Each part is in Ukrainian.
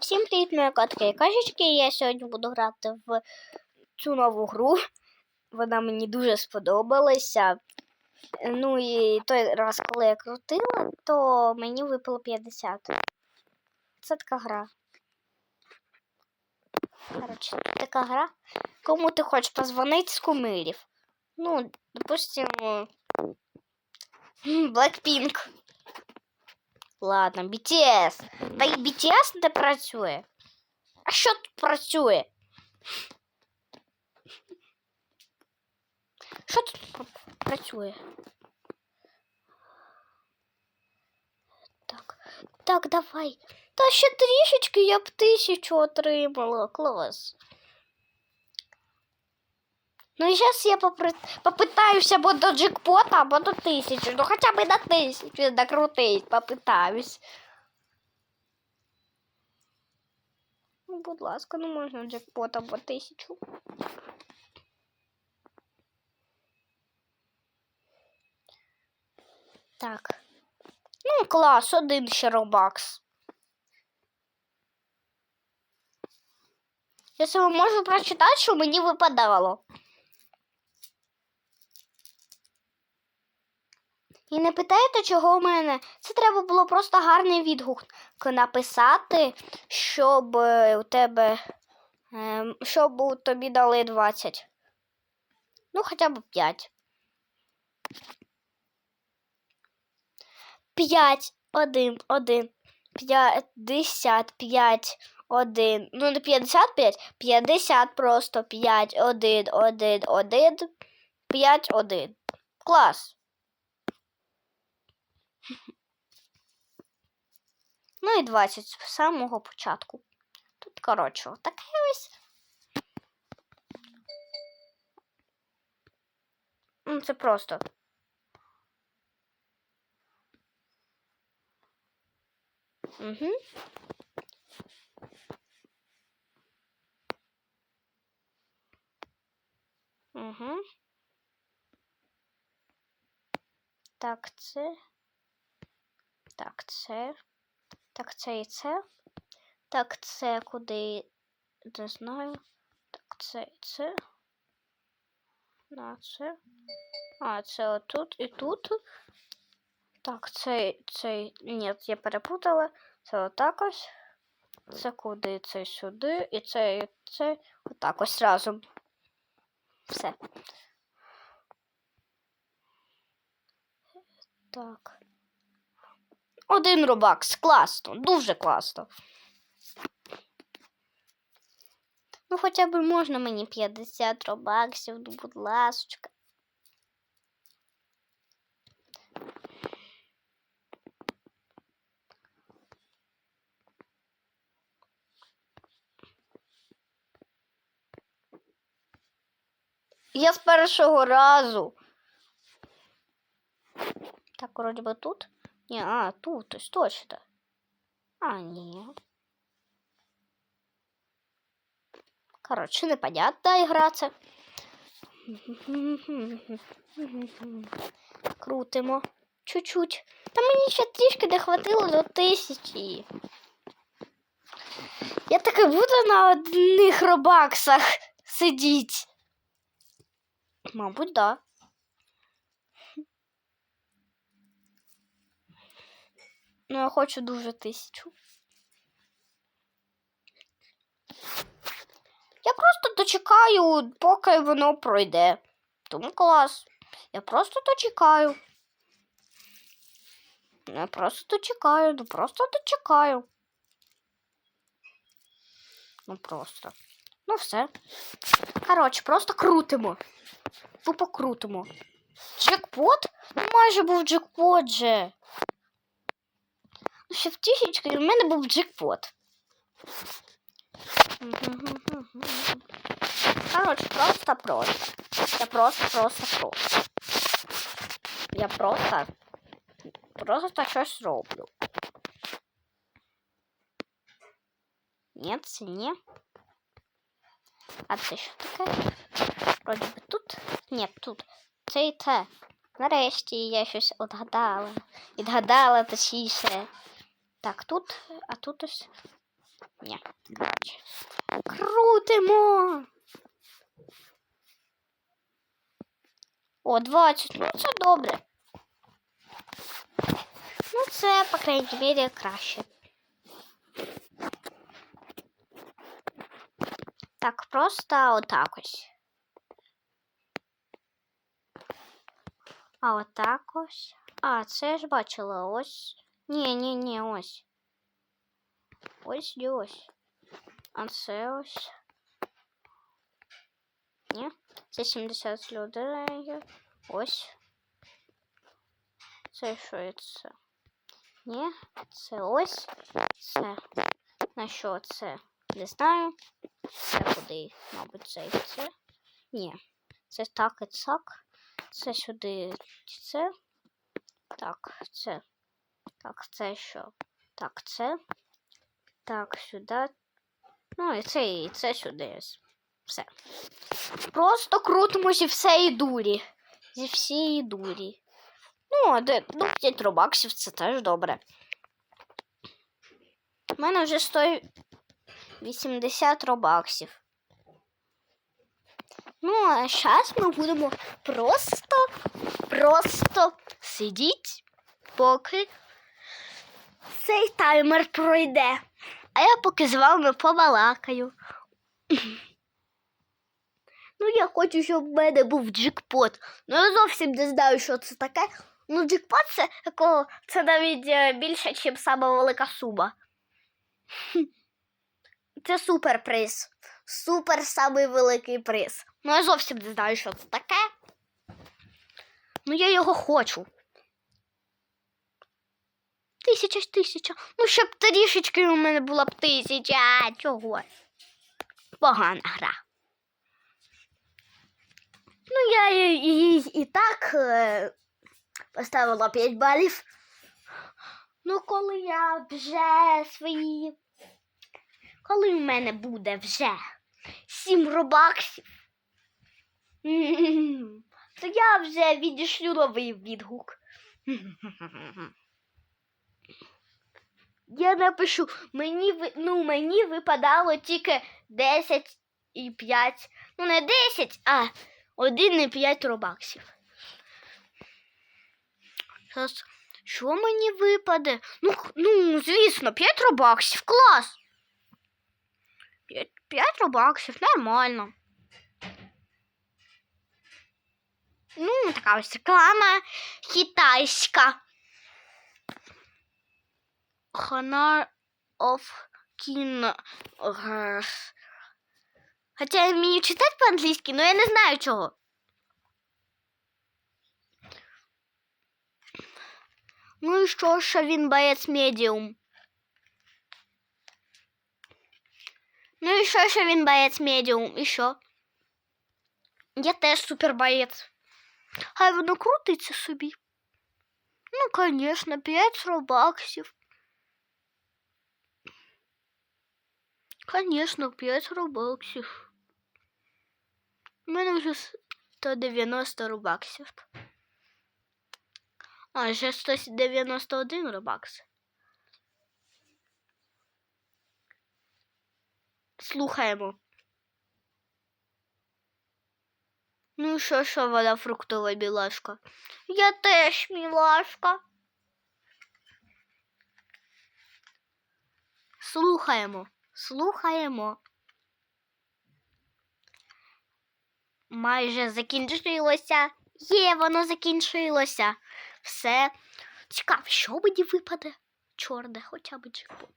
Всім привіт, мої котки і кошечки. Я сьогодні буду грати в цю нову гру. Вона мені дуже сподобалася. Ну і той раз, коли я крутила, то мені випало 50. Це така гра. Коротше, така гра. Кому ти хочеш позвонити з кумирів? Ну, допустимо, Blackpink. Ладно, BTS. Та й BTS не працює. А що тут працює? Що тут пр- працює? Так, так, давай. Та ще трішечки я б тисячу отримала. Клас. Ну і зараз я попри- попитаюся або до джекпота, або до тисячі. Ну хоча б на тисячу накрутить, попитаюсь. Ну, будь ласка, ну можна джекпот або тисячу. Так. Ну, клас, один ще робакс. Я себе можу прочитати, що мені випадало. І не питайте, чого в мене. Це треба було просто гарний відгук написати, щоб е, у тебе. ем, Щоб у тобі дали 20. Ну, хоча б 5. 5, 1, 1, 55, 1. Ну, не 55, 50 просто 5, 1, 1, 1, 5, 1. Клас. Ну і 20 з самого початку. Тут, коротше, таке ось. Ну, це просто. Угу. Угу. Так, це. Так, це. Так, це і це. Так, це куди не знаю. Так, це і це. На це. А, це отут і тут. Так, це, це. Ні, я перепутала. Це отак ось. Це куди, це сюди, і це, і це. Отак ось разом. Все. Так. Один робакс. Класно, дуже класно. Ну, хоча б можна мені 50 робаксів, ну, будь ласочка. Я з першого разу. Так, вроде би тут. Не, а, тут, ось точно. А, ні. Коротше, непонятна ігра це. Крутимо. Чуть-чуть. Та мені ще трішки не хватило до тисячі. Я таки буду на одних робаксах сидіть. Мабуть, да. Ну, я хочу дуже тисячу. Я просто дочекаю, поки воно пройде. Тому клас. Я просто дочекаю. Я просто дочекаю, ну просто дочекаю. Ну просто. Ну все. Коротше, просто крутимо. Тупо крутимо. Джекпот? Ну майже був джекпот же. Ще в тисячки і в мене був джекпот. Коротше, просто просто. Я просто, просто, просто. Я просто. Просто щось роблю. Ні, це ні. А це що таке? Вроді би тут? Ні, тут. Це і це. Нарешті я щось отгадала. Відгадала точніше. Так, тут, а тут ось. Ні. коротше. Крутимо. О, 20. Ну, це добре. Ну, це, по крайній мірі, краще. Так, просто отак ось. А отак ось. А, це я ж бачила ось. Ні, ні, ні, ось. Ось і ось. А це ось. Ні, це 70 людей. Ось. Це що і це? Ні, це ось. Це. На що це? Не знаю. Це куди, мабуть, це і це. Ні. Це так і так. Це сюди це. Так, це. Так, це що? Так, це. Так, сюди. Ну, і це, і це сюди. Все. Просто крутимо зі всієї дурі. Зі всієї дурі. Ну, а де, ну, 5 робаксів це теж добре. У мене вже стоїть 80 робаксів. Ну, а зараз ми будемо просто, просто сидіти, поки цей таймер пройде. А я поки з вами побалакаю. Ну, я хочу, щоб в мене був джекпот. Ну, я зовсім не знаю, що це таке. Ну, джекпот це такого, це навіть е, більше, ніж сама велика сума. Це супер приз. Супер самий великий приз. Ну, я зовсім не знаю, що це таке. Ну, я його хочу. Тисяча ж тисяча. Ну, щоб трішечки у мене була б тисяча. Чого? Погана гра. Ну, я їй і, так е, поставила 5 балів. Ну, коли я вже свої. Коли в мене буде вже 7 робаксів, то я вже відішлю новий відгук. Я напишу, мені, ну, мені випадало тільки 10 і 5. Ну, не 10, а 1 і 5 робаксів. Зараз, що мені випаде? Ну, ну, звісно, 5 робаксів, клас. 5, 5 робаксів, нормально. Ну, така ось реклама китайська. Honor of King. Хоча я вмію читати по-англійськи, але я не знаю чого. Ну і що, що він боєць медіум? Ну і що, що він боєць медіум? І що? Я теж супер боєць. Хай воно крутиться собі. Ну, конечно, 5 робаксів. Конечно, 5 робаксів. У мене вже 190 робаксів. А, ще 191 робакс. Слухаємо. Ну, що, що вона фруктова білашка? Я теж мілашка. Слухаємо, слухаємо. Майже закінчилося. Є, воно закінчилося. Все. Цікаво, що мені випаде? Чорне, хоча б джекпот.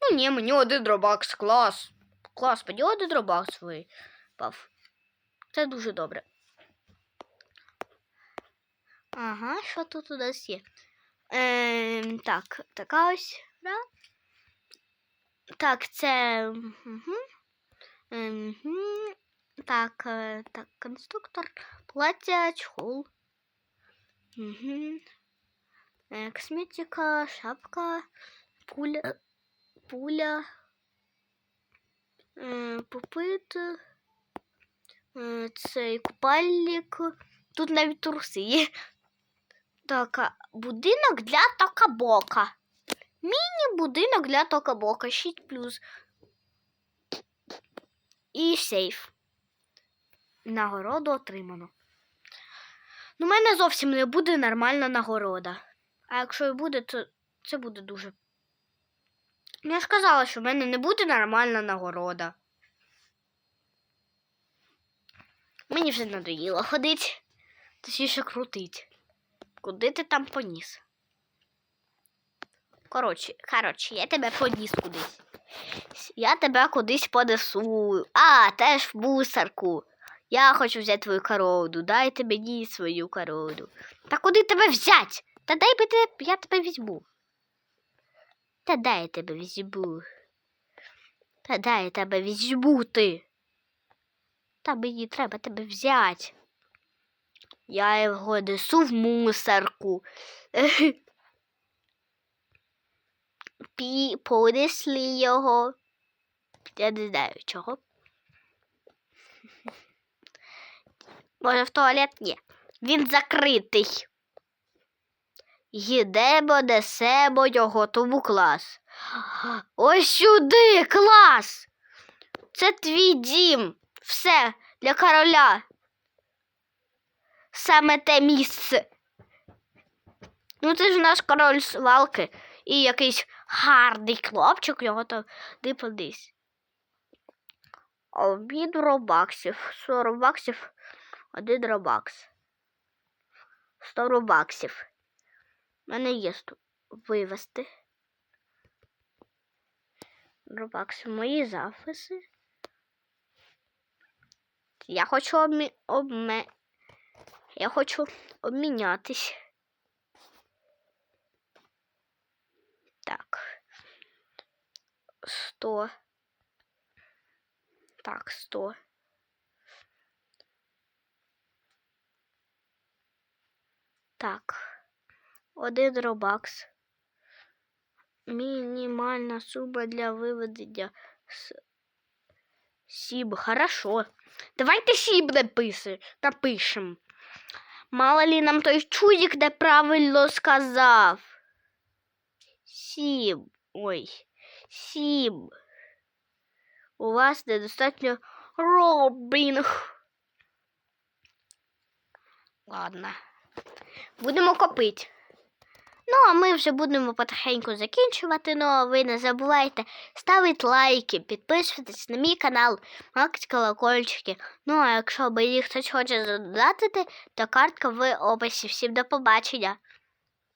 Ну ні, мені один робакс, клас. Клас, мені один робакс випав. Це дуже добре. Ага, що тут у нас є? Ем, так, така ось гра. Так, це. Так, е, так, конструктор, плаття. Угу. Е, Косметика, шапка, пуля, пуля, е, попит, цей купальник. Тут навіть труси є. Так, будинок для токабока. Міні-будинок для токабока. 6 плюс. І сейф. Нагороду отримано. Ну, у мене зовсім не буде нормальна нагорода. А якщо і буде, то це буде дуже. Ну, Я ж казала, що в мене не буде нормальна нагорода. Мені вже надоїло ходить, точніше крутить. Куди ти там поніс? Коротше, коротше, я тебе поніс кудись. Я тебе кудись понесу. А, теж в мусорку. Я хочу взяти твою корону. Дайте мені свою корону. Та куди тебе взять? Та дай би те, я тебе візьму. Та дай я тебе візьму. Та дай я тебе візьму ти. Та мені треба тебе взяти. Я його несу в мусорку. Пі, понесли його. Я не знаю чого. Може в туалет? Ні. Він закритий. Їдемо, несемо його тому клас. Ось сюди, клас. Це твій дім. Все для короля. Саме те місце. Ну, це ж наш король свалки і якийсь гарний хлопчик його там де подись. Обід робаксів. 40 баксів, один робакс. 100 робаксів. У мене є вивести. Робакси, мої записи. Я хочу обмі... обме... Я хочу обмінятись. 100. Так, 100. Так. Один робакс. Мінімальна сума для виведення С... Сіб. Хорошо. Давайте сіб напишем. напишемо. Мало ли нам той чудик неправильно сказав. Сіб. Ой. Сім. У вас недостатньо робінг. Ладно. Будемо копити. Ну, а ми вже будемо потихеньку закінчувати. Ну, а ви не забувайте ставити лайки, підписуватись на мій канал, мати колокольчики. Ну, а якщо мені хтось хоче задонатити, то картка в описі. Всім до побачення.